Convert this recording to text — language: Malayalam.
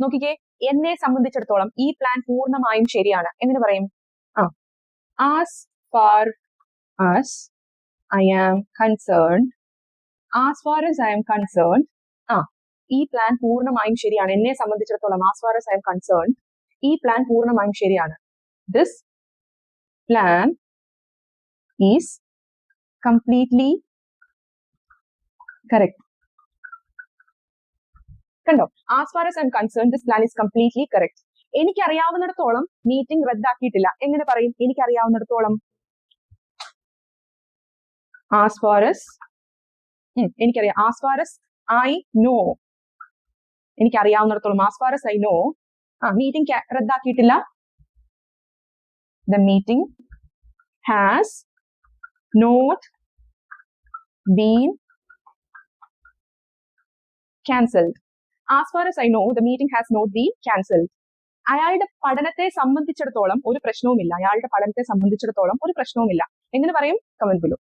നോക്കിക്കേ എന്നെ സംബന്ധിച്ചിടത്തോളം ഈ പ്ലാൻ പൂർണമായും ശരിയാണ്. എങ്ങനെ പറയും? As far as I am concern as far as I am concern ആ ഈ പ്ലാൻ പൂർണമായും ശരിയാണ്. എന്നെ സംബന്ധിച്ചിടത്തോളം as far as I am concern ഈ പ്ലാൻ പൂർണമായും ശരിയാണ്. This plan is completely correct കണ്ടോ? As far as I concern this plan is completely correct എനിക്ക് അറിയാവുന്നിടത്തോളം മീറ്റിംഗ് റദ്ദാക്കിയിട്ടില്ല. എങ്ങനെ പറയും? എനിക്ക് അറിയാവുന്നിടത്തോളം ആസ് ഫാർ എസ് എനിക്കറിയാം. As far as I know എനിക്ക് അറിയാവുന്നിടത്തോളം as far as I know ആ meeting റദ്ദാക്കിയിട്ടില്ല. The meeting has not been cancelled. As far as I know the meeting has not been cancelled. അയാളുടെ പഠനത്തെ സംബന്ധിച്ചിടത്തോളം ഒരു പ്രശ്നവുമില്ല. അയാളുടെ പഠനത്തെ സംബന്ധിച്ചിടത്തോളം ഒരു പ്രശ്നവുമില്ല. എങ്ങനെ പറയും? Comment below